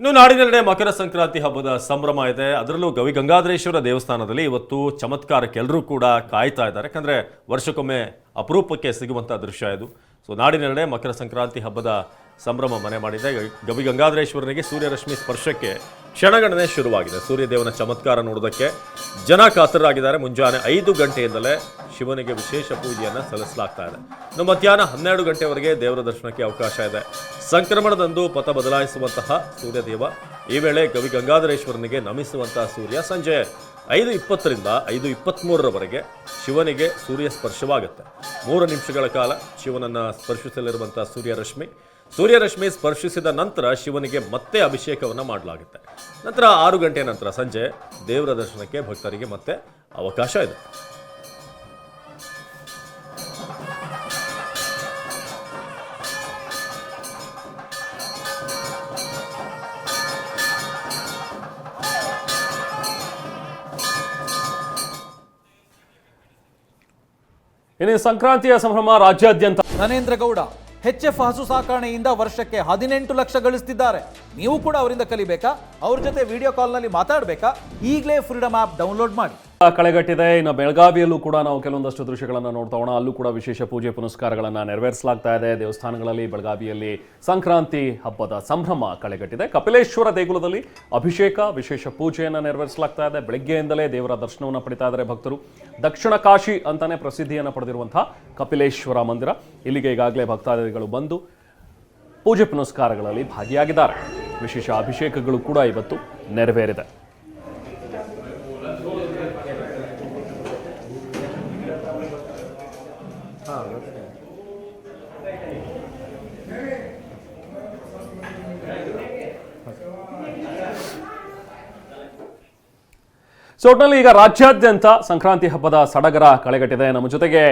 ಇನ್ನು ನಾಡಿನೆಲ್ಲೆಡೆ ಮಕರ ಸಂಕ್ರಾಂತಿ ಹಬ್ಬದ ಸಂಭ್ರಮ ಇದೆ. ಅದರಲ್ಲೂ ಗವಿ ಗಂಗಾಧರೇಶ್ವರ ದೇವಸ್ಥಾನದಲ್ಲಿ ಇವತ್ತು ಚಮತ್ಕಾರಕ್ಕೆ ಎಲ್ಲರೂ ಕೂಡ ಕಾಯ್ತಾ ಇದ್ದಾರೆ. ಯಾಕಂದರೆ ವರ್ಷಕ್ಕೊಮ್ಮೆ ಅಪರೂಪಕ್ಕೆ ಸಿಗುವಂಥ ದೃಶ್ಯ ಇದು. ಸೊ ನಾಡಿನೆಲ್ಲೆಡೆ ಮಕರ ಸಂಕ್ರಾಂತಿ ಹಬ್ಬದ ಸಂಭ್ರಮ ಮನೆ ಮಾಡಿದೆ. ಗವಿ ಗಂಗಾಧರೇಶ್ವರನಿಗೆ ಸೂರ್ಯರಶ್ಮಿ ಸ್ಪರ್ಶಕ್ಕೆ ಕ್ಷಣಗಣನೆ ಶುರುವಾಗಿದೆ. ಸೂರ್ಯದೇವನ ಚಮತ್ಕಾರ ನೋಡೋದಕ್ಕೆ ಜನ ಕಾತರರಾಗಿದ್ದಾರೆ. ಮುಂಜಾನೆ ಐದು ಗಂಟೆಯಿಂದಲೇ ಶಿವನಿಗೆ ವಿಶೇಷ ಪೂಜೆಯನ್ನು ಸಲ್ಲಿಸಲಾಗ್ತಾ ಇದೆ. ಇನ್ನು ಮಧ್ಯಾಹ್ನ ಹನ್ನೆರಡು ಗಂಟೆವರೆಗೆ ದೇವರ ದರ್ಶನಕ್ಕೆ ಅವಕಾಶ ಇದೆ. ಸಂಕ್ರಮಣದಂದು ಪಥ ಬದಲಾಯಿಸುವಂತಹ ಸೂರ್ಯದೇವ ಈ ವೇಳೆ ಗವಿ ಗಂಗಾಧರೇಶ್ವರನಿಗೆ ನಮಿಸುವಂತಹ ಸೂರ್ಯ ಸಂಜೆ ಐದು ಇಪ್ಪತ್ತರಿಂದ ಐದು ಇಪ್ಪತ್ತ್ಮೂರರವರೆಗೆ ಶಿವನಿಗೆ ಸೂರ್ಯ ಸ್ಪರ್ಶವಾಗುತ್ತೆ. ಮೂರು ನಿಮಿಷಗಳ ಕಾಲ ಶಿವನನ್ನು ಸ್ಪರ್ಶಿಸಲಿರುವಂಥ ಸೂರ್ಯರಶ್ಮಿ ಸೂರ್ಯರಶ್ಮಿ ಸ್ಪರ್ಶಿಸಿದ ನಂತರ ಶಿವನಿಗೆ ಮತ್ತೆ ಅಭಿಷೇಕವನ್ನು ಮಾಡಲಾಗುತ್ತೆ. ನಂತರ ಆರು ಗಂಟೆ ನಂತರ ಸಂಜೆ ದೇವರ ದರ್ಶನಕ್ಕೆ ಭಕ್ತರಿಗೆ ಮತ್ತೆ ಅವಕಾಶ ಇದೆ. ಇನ್ನು ಸಂಕ್ರಾಂತಿಯ ಸಂಭ್ರಮ ರಾಜ್ಯಾದ್ಯಂತ. ನರೇಂದ್ರ ಗೌಡ ಎಚ್ ಎಫ್ ಹಸು ಸಾಕಾಣೆಯಿಂದ ವರ್ಷಕ್ಕೆ ಹದಿನೆಂಟು ಲಕ್ಷ ಗಳಿಸ್ತಿದ್ದಾರೆ. ನೀವು ಕೂಡ ಅವರಿಂದ ಕಲಿಬೇಕಾ? ಅವ್ರ ಜೊತೆ ವಿಡಿಯೋ ಕಾಲ್ನಲ್ಲಿ ಮಾತಾಡಬೇಕಾ? ಈಗಲೇ ಫ್ರೀಡಮ್ ಆ್ಯಪ್ ಡೌನ್ಲೋಡ್ ಮಾಡಿ. ಕಳೆಗಟ್ಟಿದೆ. ಇನ್ನು ಬೆಳಗಾವಿಯಲ್ಲೂ ಕೂಡ ನಾವು ಕೆಲವೊಂದಷ್ಟು ದೃಶ್ಯಗಳನ್ನು ನೋಡ್ತಾ ಹೋಗೋಣ. ಅಲ್ಲೂ ಕೂಡ ವಿಶೇಷ ಪೂಜೆ ಪುನಸ್ಕಾರಗಳನ್ನು ನೆರವೇರಿಸಲಾಗ್ತಾ ಇದೆ. ದೇವಸ್ಥಾನಗಳಲ್ಲಿ ಬೆಳಗಾವಿಯಲ್ಲಿ ಸಂಕ್ರಾಂತಿ ಹಬ್ಬದ ಸಂಭ್ರಮ ಕಳೆಗಟ್ಟಿದೆ. ಕಪಿಲೇಶ್ವರ ದೇಗುಲದಲ್ಲಿ ಅಭಿಷೇಕ, ವಿಶೇಷ ಪೂಜೆಯನ್ನು ನೆರವೇರಿಸಲಾಗ್ತಾ ಇದೆ. ಬೆಳಗ್ಗೆಯಿಂದಲೇ ದೇವರ ದರ್ಶನವನ್ನು ಪಡಿತಾ ಇದ್ದಾರೆ ಭಕ್ತರು. ದಕ್ಷಿಣ ಕಾಶಿ ಅಂತಾನೆ ಪ್ರಸಿದ್ಧಿಯನ್ನು ಪಡೆದಿರುವಂತಹ ಕಪಿಲೇಶ್ವರ ಮಂದಿರ. ಇಲ್ಲಿಗೆ ಈಗಾಗಲೇ ಭಕ್ತಾದಿಗಳು ಬಂದು ಪೂಜೆ ಪುನಸ್ಕಾರಗಳಲ್ಲಿ ಭಾಗಿಯಾಗಿದ್ದಾರೆ. ವಿಶೇಷ ಅಭಿಷೇಕಗಳು ಕೂಡ ಇವತ್ತು ನೆರವೇರಿದೆ. ಸೊ ಒಟ್ಟಿನಲ್ಲಿ ಈಗ ರಾಜ್ಯಾದ್ಯಂತ ಸಂಕ್ರಾಂತಿ ಹಬ್ಬದ ಸಡಗರ ಕಳೆಗಟ್ಟಿದೆ. ನಮ್ಮ ಜೊತೆಗೆ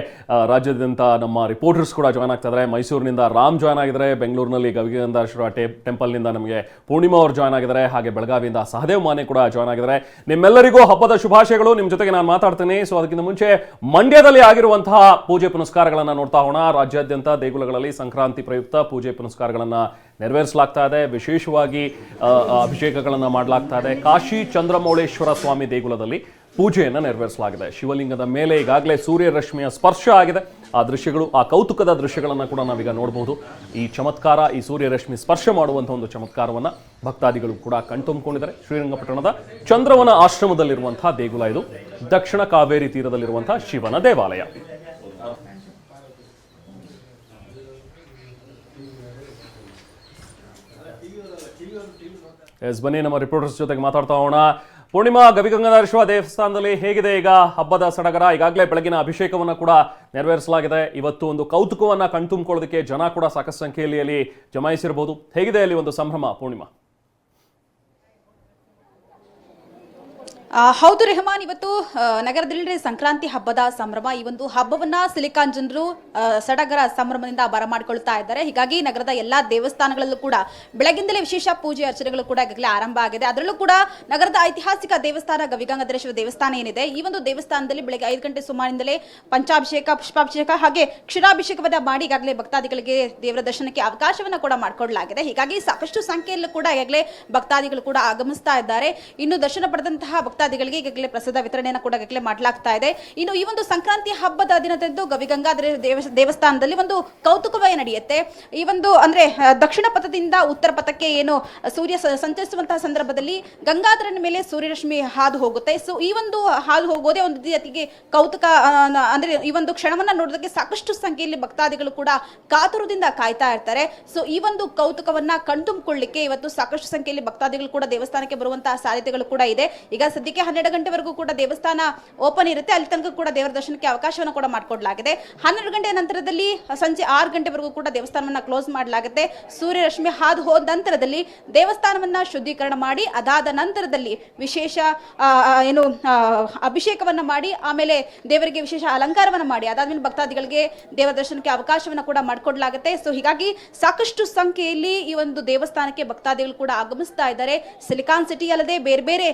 ರಾಜ್ಯಾದ್ಯಂತ ನಮ್ಮ ರಿಪೋರ್ಟರ್ಸ್ ಕೂಡ ಜಾಯ್ನ್ ಆಗ್ತಾ ಇದ್ದಾರೆ ಮೈಸೂರಿನಿಂದ ರಾಮ್ ಜಾಯ್ನ್ ಆಗಿದ್ದಾರೆ. ಬೆಂಗಳೂರಿನಲ್ಲಿ ಗವಿಗಂಧಾಶ್ವರ ಟೆಂಪಲ್ನಿಂದ ನಮಗೆ ಪೂರ್ಣಿಮಾ ಅವರು ಜಾಯ್ನ್ ಆಗಿದ್ದಾರೆ. ಹಾಗೆ ಬೆಳಗಾವಿಯಿಂದ ಸಹದೇವ್ ಮಾನೆ ಕೂಡ ಜಾಯ್ನ್ ಆಗಿದ್ದಾರೆ. ನಿಮ್ಮೆಲ್ಲರಿಗೂ ಹಬ್ಬದ ಶುಭಾಶಯಗಳು. ನಿಮ್ಮ ಜೊತೆಗೆ ನಾನು ಮಾತಾಡ್ತೀನಿ. ಸೊ ಅದಕ್ಕಿಂತ ಮುಂಚೆ ಮಂಡ್ಯದಲ್ಲಿ ಆಗಿರುವಂತಹ ಪೂಜೆ ಪುನಸ್ಕಾರಗಳನ್ನು ನೋಡ್ತಾ ಹೋಗೋಣ. ರಾಜ್ಯಾದ್ಯಂತ ದೇಗುಲಗಳಲ್ಲಿ ಸಂಕ್ರಾಂತಿ ಪ್ರಯುಕ್ತ ಪೂಜೆ ಪುನಸ್ಕಾರಗಳನ್ನು ನೆರವೇರಿಸಲಾಗ್ತಾ ಇದೆ. ವಿಶೇಷವಾಗಿ ಅಭಿಷೇಕಗಳನ್ನು ಮಾಡಲಾಗ್ತಾ ಇದೆ. ಕಾಶಿ ಚಂದ್ರಮೌಳೇಶ್ವರ ಸ್ವಾಮಿ ದೇಗುಲದಲ್ಲಿ ಪೂಜೆಯನ್ನು ನೆರವೇರಿಸಲಾಗಿದೆ. ಶಿವಲಿಂಗದ ಮೇಲೆ ಈಗಾಗಲೇ ಸೂರ್ಯರಶ್ಮಿಯ ಸ್ಪರ್ಶ ಆಗಿದೆ. ಆ ದೃಶ್ಯಗಳು, ಆ ಕೌತುಕದ ದೃಶ್ಯಗಳನ್ನು ಕೂಡ ನಾವೀಗ ನೋಡಬಹುದು ಈ ಚಮತ್ಕಾರ, ಈ ಸೂರ್ಯರಶ್ಮಿ ಸ್ಪರ್ಶ ಮಾಡುವಂಥ ಒಂದು ಚಮತ್ಕಾರವನ್ನು ಭಕ್ತಾದಿಗಳು ಕೂಡ ಕಣ್ತುಂಬಿಕೊಂಡಿದ್ದಾರೆ. ಶ್ರೀರಂಗಪಟ್ಟಣದ ಚಂದ್ರವನ ಆಶ್ರಮದಲ್ಲಿರುವಂತಹ ದೇಗುಲ ಇದು. ದಕ್ಷಿಣ ಕಾವೇರಿ ತೀರದಲ್ಲಿರುವಂತಹ ಶಿವನ ದೇವಾಲಯ. ಎಸ್, ಬನ್ನಿ ನಮ್ಮ ರಿಪೋರ್ಟರ್ಸ್ ಜೊತೆಗೆ ಮಾತಾಡ್ತಾ ಹೋಗೋಣ. ಪೂರ್ಣಿಮಾ ಗವಿಗಂಗಾಧರೇಶ್ವರ ದೇವಸ್ಥಾನದಲ್ಲಿ ಹೇಗಿದೆ? ಈಗ ಹಬ್ಬದ ಸಡಗರ, ಈಗಾಗಲೇ ಬೆಳಗಿನ ಅಭಿಷೇಕವನ್ನು ಕೂಡ ನೆರವೇರಿಸಲಾಗಿದೆ. ಇವತ್ತು ಒಂದು ಕೌತುಕವನ್ನ ಕಣ್ತುಂಬಿಕೊಳ್ಳೋದಕ್ಕೆ ಜನ ಕೂಡ ಸಾಕಷ್ಟು ಸಂಖ್ಯೆಯಲ್ಲಿ ಜಮಾಯಿಸಿರಬಹುದು ಹೇಗಿದೆ ಅಲ್ಲಿ ಒಂದು ಸಂಭ್ರಮ, ಪೂರ್ಣಿಮಾ? ಹೌದು ರೆಹಮಾನ್, ಇವತ್ತು ನಗರದಲ್ಲಿ ಸಂಕ್ರಾಂತಿ ಹಬ್ಬದ ಸಂಭ್ರಮ. ಈ ಒಂದು ಹಬ್ಬವನ್ನ ಸಿಲಿಕಾನ್ ಜನರು ಸಡಗರ ಸಂಭ್ರಮದಿಂದ ಬರಮಾಡಿಕೊಳ್ತಾ ಇದ್ದಾರೆ. ಹೀಗಾಗಿ ನಗರದ ಎಲ್ಲಾ ದೇವಸ್ಥಾನಗಳಲ್ಲೂ ಕೂಡ ಬೆಳಗಿಂದಲೇ ವಿಶೇಷ ಪೂಜೆ ಅರ್ಚನೆಗಳು ಕೂಡ ಈಗಾಗಲೇ ಆರಂಭ ಆಗಿದೆ. ಅದರಲ್ಲೂ ಕೂಡ ನಗರದ ಐತಿಹಾಸಿಕ ದೇವಸ್ಥಾನ ಗವಿಗಂಗಾಧರೇಶ್ವರ ದೇವಸ್ಥಾನ ಏನಿದೆ, ಈ ಒಂದು ದೇವಸ್ಥಾನದಲ್ಲಿ ಬೆಳಗ್ಗೆ ಐದು ಗಂಟೆ ಸುಮಾರಿನಿಂದಲೇ ಪಂಚಾಭಿಷೇಕ, ಪುಷ್ಪಾಭಿಷೇಕ ಹಾಗೆ ಕ್ಷೀರಾಭಿಷೇಕವನ್ನ ಮಾಡಿ ಈಗಾಗಲೇ ಭಕ್ತಾದಿಗಳಿಗೆ ದೇವರ ದರ್ಶನಕ್ಕೆ ಅವಕಾಶವನ್ನ ಕೂಡ ಮಾಡಿಕೊಡಲಾಗಿದೆ. ಹೀಗಾಗಿ ಸಾಕಷ್ಟು ಸಂಖ್ಯೆಯಲ್ಲೂ ಕೂಡ ಈಗಾಗಲೇ ಭಕ್ತಾದಿಗಳು ಕೂಡ ಆಗಮಿಸ್ತಾ ಇದ್ದಾರೆ. ಇನ್ನು ದರ್ಶನ ಪಡೆದಂತಹ ಭಕ್ತಾದಿಗಳಿಗೆ ಈಗಾಗಲೇ ಪ್ರಸಾದ ವಿತರಣೆಯನ್ನು ಕೂಡ ಈಗಾಗಲೇ ಮಾಡಲಾಗ್ತಾ ಇದೆ. ಇನ್ನು ಈ ಒಂದು ಸಂಕ್ರಾಂತಿ ಹಬ್ಬದ ದಿನದಂದು ಗವಿಗಂಗಾಧರ ದೇವ ದೇವಸ್ಥಾನದಲ್ಲಿ ಒಂದು ಕೌತುಕವೇ ನಡೆಯುತ್ತೆ. ಈ ಒಂದು ಅಂದ್ರೆ ದಕ್ಷಿಣ ಪಥದಿಂದ ಉತ್ತರ ಪಥಕ್ಕೆ ಏನು ಸೂರ್ಯ ಸಂಚರಿಸುವಂತಹ ಸಂದರ್ಭದಲ್ಲಿ ಗಂಗಾಧರನ ಮೇಲೆ ಸೂರ್ಯರಶ್ಮಿ ಹಾದು ಹೋಗುತ್ತೆ. ಸೊ ಈ ಒಂದು ಹಾದು ಹೋಗೋದೇ ಒಂದು ರೀತಿಗೆ ಕೌತುಕ ಅಂದ್ರೆ ಈ ಒಂದು ಕ್ಷಣವನ್ನ ನೋಡೋದಕ್ಕೆ ಸಾಕಷ್ಟು ಸಂಖ್ಯೆಯಲ್ಲಿ ಭಕ್ತಾದಿಗಳು ಕೂಡ ಕಾತುರದಿಂದ ಕಾಯ್ತಾ ಇರ್ತಾರೆ. ಸೊ ಈ ಒಂದು ಕೌತುಕವನ್ನ ಕಣ್ತುಂಬಿಕೊಳ್ಳಿಕ್ಕೆ ಇವತ್ತು ಸಾಕಷ್ಟು ಸಂಖ್ಯೆಯಲ್ಲಿ ಭಕ್ತಾದಿಗಳು ಕೂಡ ದೇವಸ್ಥಾನಕ್ಕೆ ಬರುವಂತಹ ಸಾಧ್ಯತೆಗಳು ಕೂಡ ಇದೆ. ಈಗ ಸದ್ಯಕ್ಕೆ ಹನ್ನೆರಡು ಗಂಟೆವರೆಗೂ ಕೂಡ ದೇವಸ್ಥಾನ ಓಪನ್ ಇರುತ್ತೆ. ಅಲ್ಲಿ ತನಕ ಕೂಡ ದೇವರ ದರ್ಶನಕ್ಕೆ ಅವಕಾಶವನ್ನು ಕೂಡ ಮಾಡಿಕೊಡಲಾಗಿದೆ. ಹನ್ನೆರಡು ಗಂಟೆ ನಂತರದಲ್ಲಿ, ಸಂಜೆ ಆರು ಗಂಟೆವರೆಗೂ ಕೂಡ ದೇವಸ್ಥಾನವನ್ನ ಕ್ಲೋಸ್ ಮಾಡಲಾಗುತ್ತೆ. ಸೂರ್ಯರಶ್ಮಿ ಹಾದು ಹೋದ ನಂತರದಲ್ಲಿ ದೇವಸ್ಥಾನವನ್ನ ಶುದ್ಧೀಕರಣ ಮಾಡಿ, ಅದಾದ ನಂತರದಲ್ಲಿ ವಿಶೇಷ ಏನು ಅಭಿಷೇಕವನ್ನ ಮಾಡಿ, ಆಮೇಲೆ ದೇವರಿಗೆ ವಿಶೇಷ ಅಲಂಕಾರವನ್ನ ಮಾಡಿ. ಅದಾದ್ಮೇಲೆ ಭಕ್ತಾದಿಗಳಿಗೆ ದೇವರ ದರ್ಶನಕ್ಕೆ ಅವಕಾಶವನ್ನು ಕೂಡ ಮಾಡಿಕೊಡಲಾಗುತ್ತೆ. ಸೊ ಹೀಗಾಗಿ ಸಾಕಷ್ಟು ಸಂಖ್ಯೆಯಲ್ಲಿ ಈ ಒಂದು ದೇವಸ್ಥಾನಕ್ಕೆ ಭಕ್ತಾದಿಗಳು ಕೂಡ ಆಗಮಿಸ್ತಾ ಇದ್ದಾರೆ. ಸಿಲಿಕಾನ್ ಸಿಟಿ ಅಲ್ಲದೆ ಬೇರೆ ಬೇರೆ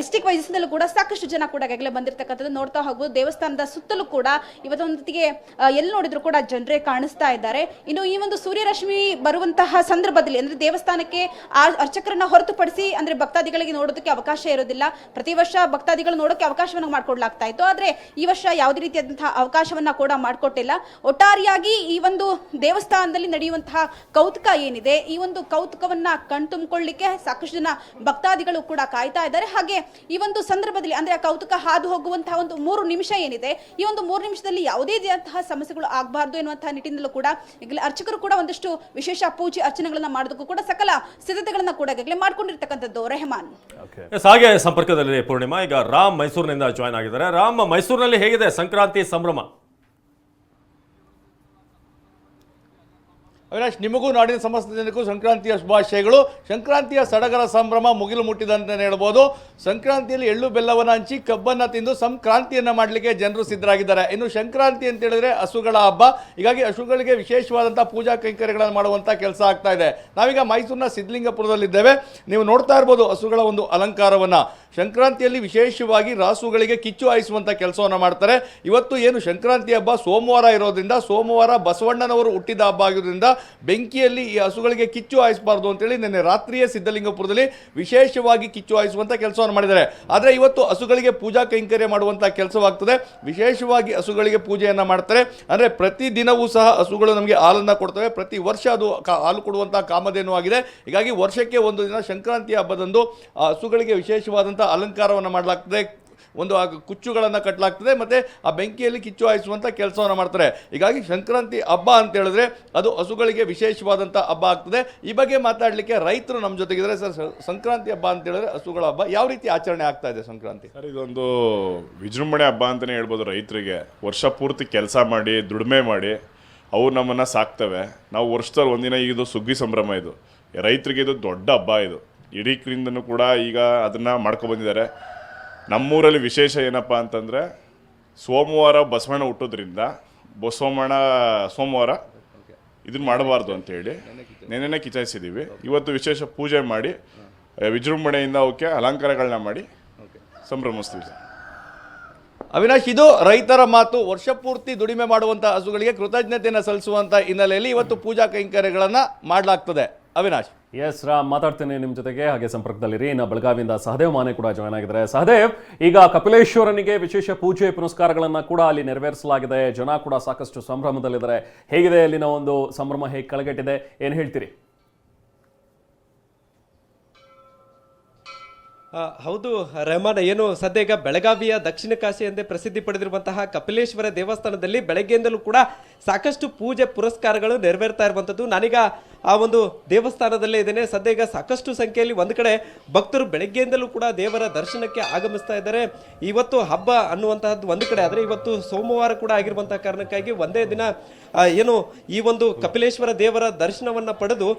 ಡಿಸ್ಟಿಕ್ ವೈಸ್ನಲ್ಲೂ ಕೂಡ ಸಾಕಷ್ಟು ಜನ ಕೂಡ ಈಗಾಗಲೇ ಬಂದಿರತಕ್ಕಂಥದ್ದು ನೋಡ್ತಾ ಹೋಗ್ಬೋದು ದೇವಸ್ಥಾನದ ಸುತ್ತಲೂ ಕೂಡ ಇವತ್ತೊಂದಿಗೆ ಎಲ್ಲಿ ನೋಡಿದ್ರು ಕೂಡ ಜನರೇ ಕಾಣಿಸ್ತಾ ಇದ್ದಾರೆ. ಇನ್ನು ಈ ಒಂದು ಸೂರ್ಯರಶ್ಮಿ ಬರುವಂತಹ ಸಂದರ್ಭದಲ್ಲಿ, ಅಂದ್ರೆ ದೇವಸ್ಥಾನಕ್ಕೆ ಆ ಅರ್ಚಕರನ್ನ ಹೊರತುಪಡಿಸಿ, ಅಂದ್ರೆ ಭಕ್ತಾದಿಗಳಿಗೆ ನೋಡೋದಕ್ಕೆ ಅವಕಾಶ ಇರೋದಿಲ್ಲ. ಪ್ರತಿ ವರ್ಷ ಭಕ್ತಾದಿಗಳು ನೋಡೋಕೆ ಅವಕಾಶವನ್ನು ಮಾಡ್ಕೊಡ್ಲಾಗ್ತಾ ಇತ್ತು. ಆದ್ರೆ ಈ ವರ್ಷ ಯಾವುದೇ ರೀತಿಯಾದಂತಹ ಅವಕಾಶವನ್ನ ಕೂಡ ಮಾಡಿಕೊಟ್ಟಿಲ್ಲ. ಒಟ್ಟಾರೆಯಾಗಿ ಈ ಒಂದು ದೇವಸ್ಥಾನದಲ್ಲಿ ನಡೆಯುವಂತಹ ಕೌತುಕ ಏನಿದೆ, ಈ ಒಂದು ಕೌತುಕವನ್ನ ಕಣ್ತುಂಬಿಕೊಳ್ಳಿಕ್ಕೆ ಸಾಕಷ್ಟು ಜನ ಭಕ್ತಾದಿಗಳು ಕೂಡ ಕಾಯ್ತಾ ಇದ್ದಾರೆ. ಹಾಗೆ ಈ ಒಂದು ಸಂದರ್ಭದಲ್ಲಿ ಅಂದ್ರೆ ಆ ಕೌತುಕ ಹಾದು ಹೋಗುವಂತಹ ಒಂದು ಮೂರು ನಿಮಿಷ ಏನಿದೆ, ಈ ಒಂದು ಮೂರು ನಿಮಿಷದಲ್ಲಿ ಯಾವುದೇ ರೀತಿಯಂತಹ ಸಮಸ್ಯೆಗಳು ಆಗಬಾರ್ದು ಎನ್ನುವಂತಹ ನಿಟ್ಟಿನಲ್ಲೂ ಕೂಡ ಈಗಲೇ ಅರ್ಚಕರು ಕೂಡ ಒಂದಷ್ಟು ವಿಶೇಷ ಪೂಜೆ ಅರ್ಚನೆಗಳನ್ನ ಮಾಡೋದಕ್ಕೂ ಕೂಡ ಸಕಲ ಸಿದ್ಧತೆಗಳನ್ನ ಕೂಡ ಈಗಾಗಲೇ ಮಾಡ್ಕೊಂಡಿರ್ತಕ್ಕಂಥದ್ದು ರೆಹಮಾನ್. ಹಾಗೆ ಸಂಪರ್ಕದಲ್ಲಿ ಪೂರ್ಣಿಮಾ. ಈಗ ರಾಮ್ ಮೈಸೂರಿನಿಂದ ಜಾಯ್ನ್ ಆಗಿದ್ದಾರೆ. ರಾಮ್ ಮೈಸೂರಿನಲ್ಲಿ ಹೇಗಿದೆ ಸಂಕ್ರಾಂತಿ ಸಂಭ್ರಮ? ಅವಿನಾಶ್, ನಿಮಗೂ ನಾಡಿನ ಸಮಸ್ತ ಜನಕ್ಕೂ ಸಂಕ್ರಾಂತಿಯ ಶುಭಾಶಯಗಳು. ಸಂಕ್ರಾಂತಿಯ ಸಡಗರ ಸಂಭ್ರಮ ಮುಗಿಲು ಮುಟ್ಟಿದಂತೆ ಹೇಳ್ಬೋದು. ಸಂಕ್ರಾಂತಿಯಲ್ಲಿ ಎಳ್ಳು ಬೆಲ್ಲವನ್ನು ಹಂಚಿ ಕಬ್ಬನ್ನು ತಿಂದು ಸಂಕ್ರಾಂತಿಯನ್ನು ಮಾಡಲಿಕ್ಕೆ ಜನರು ಸಿದ್ಧರಾಗಿದ್ದಾರೆ. ಇನ್ನು ಸಂಕ್ರಾಂತಿ ಅಂತ ಹೇಳಿದ್ರೆ ಹಸುಗಳ ಹಬ್ಬ. ಹೀಗಾಗಿ ಹಸುಗಳಿಗೆ ವಿಶೇಷವಾದಂಥ ಪೂಜಾ ಕೈಂಕರ್ಯಗಳನ್ನು ಮಾಡುವಂಥ ಕೆಲಸ ಆಗ್ತಾ ಇದೆ. ನಾವೀಗ ಮೈಸೂರಿನ ಸಿದ್ಧಲಿಂಗಪುರದಲ್ಲಿದ್ದೇವೆ. ನೀವು ನೋಡ್ತಾ ಇರ್ಬೋದು ಹಸುಗಳ ಒಂದು ಅಲಂಕಾರವನ್ನು. ಸಂಕ್ರಾಂತಿಯಲ್ಲಿ ವಿಶೇಷವಾಗಿ ರಾಸುಗಳಿಗೆ ಕಿಚ್ಚು ಹಾಯಿಸುವಂಥ ಕೆಲಸವನ್ನು ಮಾಡ್ತಾರೆ. ಇವತ್ತು ಏನು ಸಂಕ್ರಾಂತಿ ಹಬ್ಬ ಸೋಮವಾರ ಇರೋದ್ರಿಂದ, ಸೋಮವಾರ ಬಸವಣ್ಣನವರು ಹುಟ್ಟಿದ ಹಬ್ಬ ಆಗಿರೋದ್ರಿಂದ ಬೆಂಕಿಯಲ್ಲಿ ಈ ಹಸುಗಳಿಗೆ ಕಿಚ್ಚು ಹಾಯಿಸಬಾರ್ದು ಅಂತೇಳಿ ನಿನ್ನೆ ರಾತ್ರಿಯೇ ಸಿದ್ಧಲಿಂಗಪುರದಲ್ಲಿ ವಿಶೇಷವಾಗಿ ಕಿಚ್ಚು ಹಾಯಿಸುವಂಥ ಕೆಲಸವನ್ನು ಮಾಡಿದ್ದಾರೆ. ಆದರೆ ಇವತ್ತು ಹಸುಗಳಿಗೆ ಪೂಜಾ ಕೈಂಕರ್ಯ ಮಾಡುವಂಥ ಕೆಲಸವಾಗ್ತದೆ. ವಿಶೇಷವಾಗಿ ಹಸುಗಳಿಗೆ ಪೂಜೆಯನ್ನು ಮಾಡ್ತಾರೆ. ಅಂದರೆ ಪ್ರತಿ ದಿನವೂ ಸಹ ಹಸುಗಳು ನಮಗೆ ಹಾಲನ್ನು ಕೊಡ್ತವೆ. ಪ್ರತಿ ವರ್ಷ ಅದು ಹಾಲು ಕೊಡುವಂಥ ಕಾಮಧೇನು ಆಗಿದೆ. ಹೀಗಾಗಿ ವರ್ಷಕ್ಕೆ ಒಂದು ದಿನ ಸಂಕ್ರಾಂತಿ ಹಬ್ಬದಂದು ಹಸುಗಳಿಗೆ ವಿಶೇಷವಾದಂಥ ಅಲಂಕಾರವನ್ನು ಮಾಡಲಾಗ್ತದೆ. ಒಂದು ಆ ಕುಚ್ಚುಗಳನ್ನು ಕಟ್ಟಲಾಗ್ತದೆ ಮತ್ತು ಆ ಬೆಂಕಿಯಲ್ಲಿ ಕಿಚ್ಚು ಹಾಯಿಸುವಂಥ ಕೆಲಸವನ್ನು ಮಾಡ್ತಾರೆ. ಹೀಗಾಗಿ ಸಂಕ್ರಾಂತಿ ಹಬ್ಬ ಅಂತ ಹೇಳಿದ್ರೆ ಅದು ಹಸುಗಳಿಗೆ ವಿಶೇಷವಾದಂಥ ಹಬ್ಬ ಆಗ್ತದೆ. ಈ ಬಗ್ಗೆ ಮಾತಾಡಲಿಕ್ಕೆ ರೈತರು ನಮ್ಮ ಜೊತೆಗಿದ್ದಾರೆ. ಸರ್ ಸಂಕ್ರಾಂತಿ ಹಬ್ಬ ಅಂತ ಹೇಳಿದ್ರೆ ಹಸುಗಳ ಹಬ್ಬ. ಯಾವ ರೀತಿ ಆಚರಣೆ ಆಗ್ತಾ ಇದೆ ಸಂಕ್ರಾಂತಿ? ಸರ್, ಇದೊಂದು ವಿಜೃಂಭಣೆ ಹಬ್ಬ ಅಂತಲೇ ಹೇಳ್ಬೋದು ರೈತರಿಗೆ. ವರ್ಷ ಪೂರ್ತಿ ಕೆಲಸ ಮಾಡಿ, ದುಡಿಮೆ ಮಾಡಿ ಅವು ನಮ್ಮನ್ನು ಸಾಕ್ತವೆ. ನಾವು ವರ್ಷದಲ್ಲಿ ಒಂದಿನ ಇದು ಸುಗ್ಗಿ ಸಂಭ್ರಮ ಇದು. ರೈತರಿಗೆ ಇದು ದೊಡ್ಡ ಹಬ್ಬ ಇದು. ಇಡೀ ಕೂಡ ಈಗ ಅದನ್ನು ಮಾಡ್ಕೊಬಂದಿದ್ದಾರೆ ನಮ್ಮೂರಲ್ಲಿ ವಿಶೇಷ ಏನಪ್ಪ ಅಂತಂದರೆ ಸೋಮವಾರ ಬಸವಣ್ಣ ಹುಟ್ಟೋದ್ರಿಂದ ಬಸವಣ್ಣ ಸೋಮವಾರ ಇದನ್ನ ಮಾಡಬಾರ್ದು ಅಂತೇಳಿ ನೆನೆ ಕಿಚಾಯಿಸಿದ್ದೀವಿ ಇವತ್ತು ವಿಶೇಷ ಪೂಜೆ ಮಾಡಿ ವಿಜೃಂಭಣೆಯಿಂದ ಅವಕ್ಕೆ ಅಲಂಕಾರಗಳನ್ನ ಮಾಡಿ ಸಂಭ್ರಮಿಸ್ತೀವಿ. ಅವಿನಾಶ್, ಇದು ರೈತರ ಮಾತು. ವರ್ಷ ಪೂರ್ತಿ ದುಡಿಮೆ ಮಾಡುವಂಥ ಹಸುಗಳಿಗೆ ಕೃತಜ್ಞತೆಯನ್ನು ಸಲ್ಲಿಸುವಂಥ ಹಿನ್ನೆಲೆಯಲ್ಲಿ ಇವತ್ತು ಪೂಜಾ ಕೈಂಕರ್ಯಗಳನ್ನು ಮಾಡಲಾಗ್ತದೆ. ಅವಿನಾಶ್. ಎಸ್ ರಾಮ್ ಮಾತಾಡ್ತೇನೆ ನಿಮ್ಮ ಜೊತೆಗೆ. ಹಾಗೆ ಸಂಪರ್ಕದಲ್ಲಿರಿ. ಇನ್ನು ಬೆಳಗಾವಿಯಿಂದ ಸಹದೇವ್ ಮಾನೆ ಕೂಡ ಜಾಯ್ನ್ ಆಗಿದ್ದಾರೆ. ಸಹದೇವ್ ಈಗ ಕಪಿಲೇಶ್ವರನಿಗೆ ವಿಶೇಷ ಪೂಜೆ ಪುನಸ್ಕಾರಗಳನ್ನು ಕೂಡ ಅಲ್ಲಿ ನೆರವೇರಿಸಲಾಗಿದೆ. ಜನ ಕೂಡ ಸಾಕಷ್ಟು ಸಂಭ್ರಮದಲ್ಲಿದ್ದಾರೆ. ಹೇಗಿದೆ ಅಲ್ಲಿನ ಒಂದು ಸಂಭ್ರಮ? ಹೇಗೆ ಕಳೆಗಟ್ಟಿದೆ? ಏನು ಹೇಳ್ತೀರಿ? ಆ, ಹೌದು ರೆಹಮಾನ್ ಏನು ಸದ್ಯ ಈಗ ಬೆಳಗಾವಿಯ ದಕ್ಷಿಣ ಕಾಶಿ ಎಂದೇ ಪ್ರಸಿದ್ಧಿ ಪಡೆದಿರುವಂತಹ ಕಪಿಲೇಶ್ವರ ದೇವಸ್ಥಾನದಲ್ಲಿ ಬೆಳಗ್ಗೆಯಿಂದಲೂ ಕೂಡ ಸಾಕಷ್ಟು ಪೂಜೆ ಪುರಸ್ಕಾರಗಳು ನೆರವೇರ್ತಾ ಇರುವಂಥದ್ದು. ನಾನೀಗ ಆ ಒಂದು ದೇವಸ್ಥಾನದಲ್ಲೇ ಇದ್ದೇನೆ. ಸದ್ಯ ಈಗ ಸಾಕಷ್ಟು ಸಂಖ್ಯೆಯಲ್ಲಿ ಒಂದು ಕಡೆ ಭಕ್ತರು ಬೆಳಗ್ಗೆಯಿಂದಲೂ ಕೂಡ ದೇವರ ದರ್ಶನಕ್ಕೆ ಆಗಮಿಸ್ತಾ ಇದ್ದಾರೆ. ಇವತ್ತು ಹಬ್ಬ ಅನ್ನುವಂತಹದ್ದು ಒಂದು ಕಡೆ. ಆದರೆ ಇವತ್ತು ಸೋಮವಾರ ಕೂಡ ಆಗಿರುವಂತಹ ಕಾರಣಕ್ಕಾಗಿ ಒಂದೇ ದಿನ ಏನು ಈ ಒಂದು ಕಪಿಲೇಶ್ವರ ದೇವರ ದರ್ಶನವನ್ನು ಪಡೆದು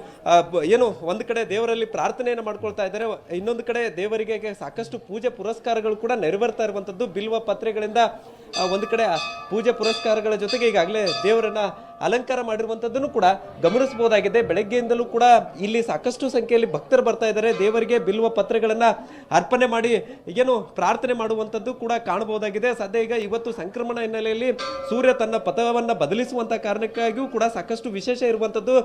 ಏನು ಒಂದು ಕಡೆ ದೇವರಲ್ಲಿ ಪ್ರಾರ್ಥನೆಯನ್ನು ಮಾಡ್ಕೊಳ್ತಾ ಇದ್ದಾರೆ. ಇನ್ನೊಂದು ಕಡೆ ದೇವರಿಗೆ ಸಾಕಷ್ಟು ಪೂಜೆ ಪುರಸ್ಕಾರಗಳು ಕೂಡ ನೆರವೇರ್ತಾ ಇರುವಂತದ್ದು ಬಿಲ್ವ ಪತ್ರೆಗಳಿಂದ ಒಂದು ಕಡೆ ಪೂಜೆ ಪುರಸ್ಕಾರಗಳ ಜೊತೆಗೆ ಈಗಾಗಲೇ ದೇವರನ್ನ ಅಲಂಕಾರ ಮಾಡಿರುವಂತದ್ದನ್ನು ಕೂಡ ಗಮನಿಸಬಹುದಾಗಿದೆ. ಬೆಳಗ್ಗೆಯಿಂದಲೂ ಕೂಡ ಇಲ್ಲಿ ಸಾಕಷ್ಟು ಸಂಖ್ಯೆಯಲ್ಲಿ ಭಕ್ತರು ಬರ್ತಾ ಇದ್ದಾರೆ. ದೇವರಿಗೆ ಬಿಲ್ವ ಪತ್ರಗಳನ್ನ ಅರ್ಪಣೆ ಮಾಡಿ, ಏನು ಪ್ರಾರ್ಥನೆ ಮಾಡುವಂತದ್ದು ಕೂಡ ಕಾಣಬಹುದಾಗಿದೆ. ಸದ್ಯ ಈಗ ಇವತ್ತು ಸಂಕ್ರಮಣ ಹಿನ್ನೆಲೆಯಲ್ಲಿ ಸೂರ್ಯ ತನ್ನ ಪಥವನ್ನ ಬದಲಿಸುವಂತ ಕಾರಣಕ್ಕಾಗಿಯೂ ಕೂಡ ಸಾಕಷ್ಟು ವಿಶೇಷ ಇರುವಂತದ್ದು.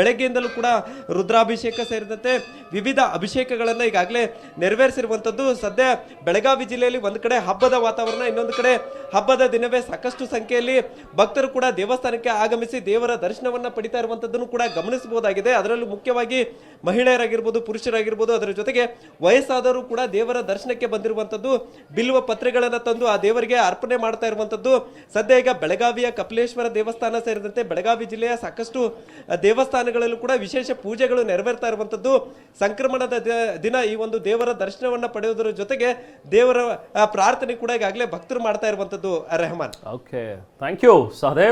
ಬೆಳಗ್ಗೆಯಿಂದಲೂ ಕೂಡ ರುದ್ರಾಭಿಷೇಕ ಸೇರಿದಂತೆ ವಿವಿಧ ಅಭಿಷೇಕಗಳನ್ನ ಈಗಾಗಲೇ ನೆರವೇರಿಸಿರುವಂತದ್ದು. ಸದ್ಯ ಬೆಳಗಾವಿ ಜಿಲ್ಲೆಯಲ್ಲಿ ಒಂದು ಕಡೆ ಹಬ್ಬದ ವಾತಾವರಣ, ಇನ್ನೊಂದು ಕಡೆ ಹಬ್ಬದ ದಿನವೇ ಸಾಕಷ್ಟು ಸಂಖ್ಯೆಯಲ್ಲಿ ಭಕ್ತರು ಕೂಡ ದೇವಸ್ಥಾನಕ್ಕೆ ಆಗಮಿಸಿ ದೇವರ ದರ್ಶನವನ್ನ ಪಡಿತಾ ಇರುವಂತದ್ದನ್ನು ಕೂಡ ಗಮನಿಸಬಹುದಾಗಿದೆ. ಅದರಲ್ಲೂ ಮುಖ್ಯವಾಗಿ ಮಹಿಳೆಯರಾಗಿರ್ಬೋದು, ಪುರುಷರಾಗಿರ್ಬೋದು, ಅದರ ಜೊತೆಗೆ ವಯಸ್ಸಾದರೂ ಕೂಡ ದೇವರ ದರ್ಶನಕ್ಕೆ ಬಂದಿರುವಂತದ್ದು, ಬಿಲ್ವ ಪತ್ರೆಗಳನ್ನ ತಂದು ಆ ದೇವರಿಗೆ ಅರ್ಪಣೆ ಮಾಡ್ತಾ ಇರುವಂತದ್ದು. ಸದ್ಯ ಈಗ ಬೆಳಗಾವಿಯ ಕಪಿಲೇಶ್ವರ ದೇವಸ್ಥಾನ ಸೇರಿದಂತೆ ಬೆಳಗಾವಿ ಜಿಲ್ಲೆಯ ಸಾಕಷ್ಟು ದೇವಸ್ಥಾನಗಳಲ್ಲೂ ಕೂಡ ವಿಶೇಷ ಪೂಜೆಗಳು ನೆರವೇರ್ತಾ ಇರುವಂತದ್ದು. ಸಂಕ್ರಮಣದ ದಿನ ಈ ಒಂದು ದೇವರ ದರ್ಶನವನ್ನ ಪಡೆಯುವುದರ ಜೊತೆಗೆ ದೇವರ ಪ್ರಾರ್ಥನೆ ಕೂಡ ಈಗಾಗಲೇ ಭಕ್ತರು ಮಾಡ್ತಾ ಇರುವಂತದ್ದು. Rahman. Okay thank you Sahadev